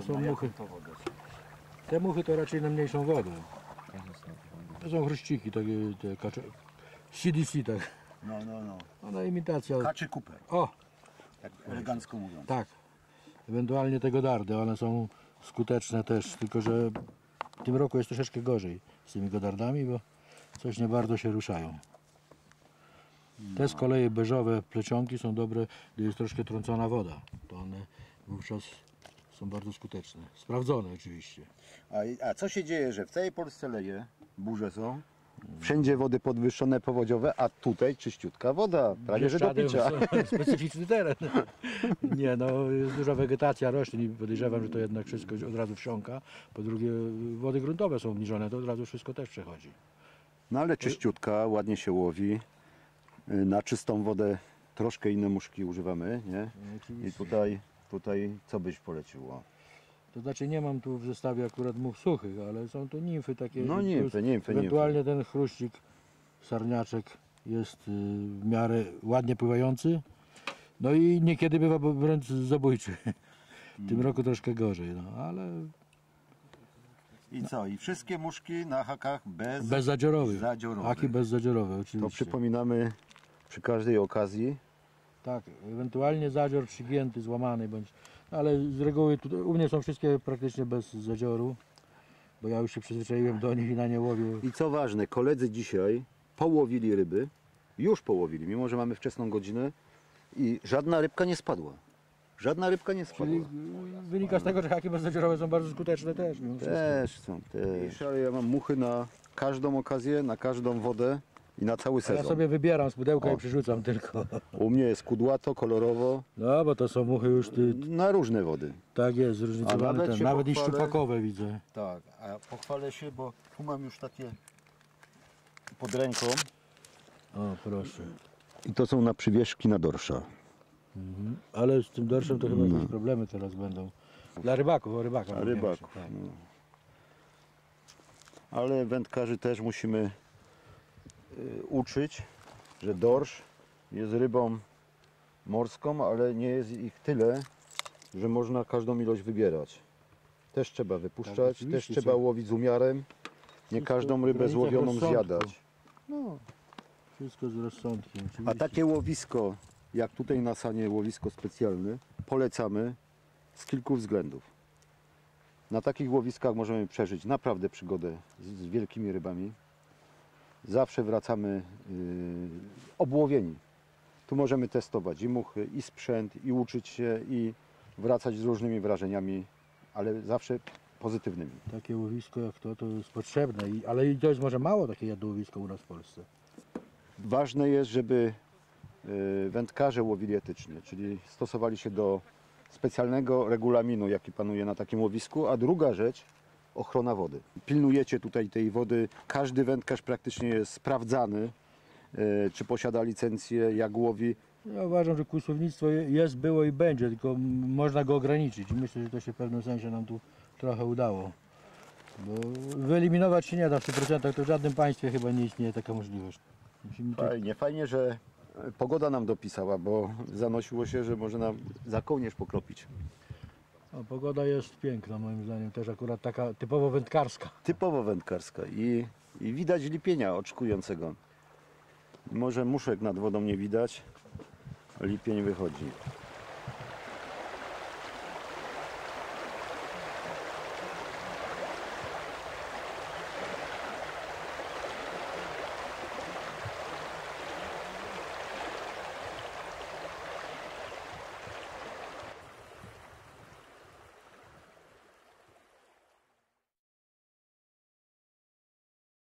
To są muchy. Te muchy to raczej na mniejszą wodę. To są chryściki, takie te kacze... CDC, tak. No, no, no. Ona imitacja. Kaczy Cooper, O, tak elegancko mówiąc. tak. Ewentualnie te godardy, one są skuteczne też, tylko że w tym roku jest troszeczkę gorzej z tymi godardami, bo coś nie bardzo się ruszają. Te z kolei beżowe plecionki są dobre, gdy jest troszkę trącona woda. To one wówczas są bardzo skuteczne. Sprawdzone oczywiście. A, a co się dzieje, że w całej Polsce leje, burze są, wszędzie wody podwyższone powodziowe, a tutaj czyściutka woda, prawie że do Bieszczady picia. są Specyficzny teren. Nie, no jest duża wegetacja roślin i podejrzewam, że to jednak wszystko od razu wsiąka. Po drugie wody gruntowe są obniżone, to od razu wszystko też przechodzi. No ale czyściutka, ładnie się łowi. Y, Na czystą wodę troszkę inne muszki używamy, nie? I tutaj, tutaj co byś poleciło? To znaczy nie mam tu w zestawie akurat mów suchych, ale są tu nimfy takie. No nimfy, nimfy, Ewentualnie ten chruścik, sarniaczek jest y, w miarę ładnie pływający. No i niekiedy bywa wręcz zabójczy. W tym roku troszkę gorzej, no ale I co? I wszystkie muszki na hakach bez... bezzadziorowych. Zadziorowych. Aki bezzadziorowe To oczywiście. przypominamy przy każdej okazji. Tak, ewentualnie zadzior przygięty, złamany bądź. Ale z reguły tu, u mnie są wszystkie praktycznie bez zadzioru, bo ja już się przyzwyczaiłem do nich i na nie łowię. I co ważne, koledzy dzisiaj połowili ryby, już połowili, mimo że mamy wczesną godzinę i żadna rybka nie spadła. Żadna rybka nie spadła. Czyli y, wynika z tego, że haki bezzadziorowe są bardzo skuteczne też. mimo wszystko. Też są, też. Ale ja mam muchy na każdą okazję, na każdą wodę i na cały A Ja sezon. sobie wybieram z pudełka O. i przyrzucam tylko. U mnie jest kudłato, kolorowo, No, bo to są muchy już, ty, na różne wody. tak jest, zróżnicowane. nawet się nawet i pochwalę- szczupakowe widzę. Tak, a pochwalę się, bo tu mam już takie pod ręką. O, proszę. I to są na przywieszki na dorsza. Ale z tym dorszem to chyba jakieś problemy teraz będą. Dla rybaków, o rybaka. A mówiłem rybaków. Tak. No. Ale wędkarzy też musimy uczyć, że dorsz jest rybą morską, ale nie jest ich tyle, że można każdą ilość wybierać. Też trzeba wypuszczać, też Tak, oczywiście, trzeba łowić z umiarem. Nie każdą rybę złowioną zjadać. Wszystko z rozsądkiem. A takie łowisko, jak tutaj na Sanie łowisko specjalne, polecamy z kilku względów. Na takich łowiskach możemy przeżyć naprawdę przygodę z, z wielkimi rybami. Zawsze wracamy yy, obłowieni. Tu możemy testować i muchy, i sprzęt, i uczyć się, i wracać z różnymi wrażeniami, ale zawsze pozytywnymi. Takie łowisko jak to, to jest potrzebne. I, ale i to jest może mało takie jadłowisko u nas w Polsce. Ważne jest, żeby y, wędkarze łowili etycznie, czyli stosowali się do specjalnego regulaminu, jaki panuje na takim łowisku, a druga rzecz, ochrona wody. Pilnujecie tutaj tej wody, każdy wędkarz praktycznie jest sprawdzany, y, czy posiada licencję, jak łowi. Ja uważam, że kłusownictwo je- jest, było i będzie, tylko można go ograniczyć. I myślę, że to się w pewnym sensie nam tu trochę udało. Bo wyeliminować się nie da w 100%, to w żadnym państwie chyba nie istnieje taka możliwość. Musimy to... Fajnie, fajnie, że pogoda nam dopisała, bo zanosiło się, że może nam za kołnierz pokropić. O, pogoda jest piękna moim zdaniem, też akurat taka typowo wędkarska. typowo wędkarska i, i widać lipienia oczekującego. Może muszek nad wodą nie widać, a lipień wychodzi.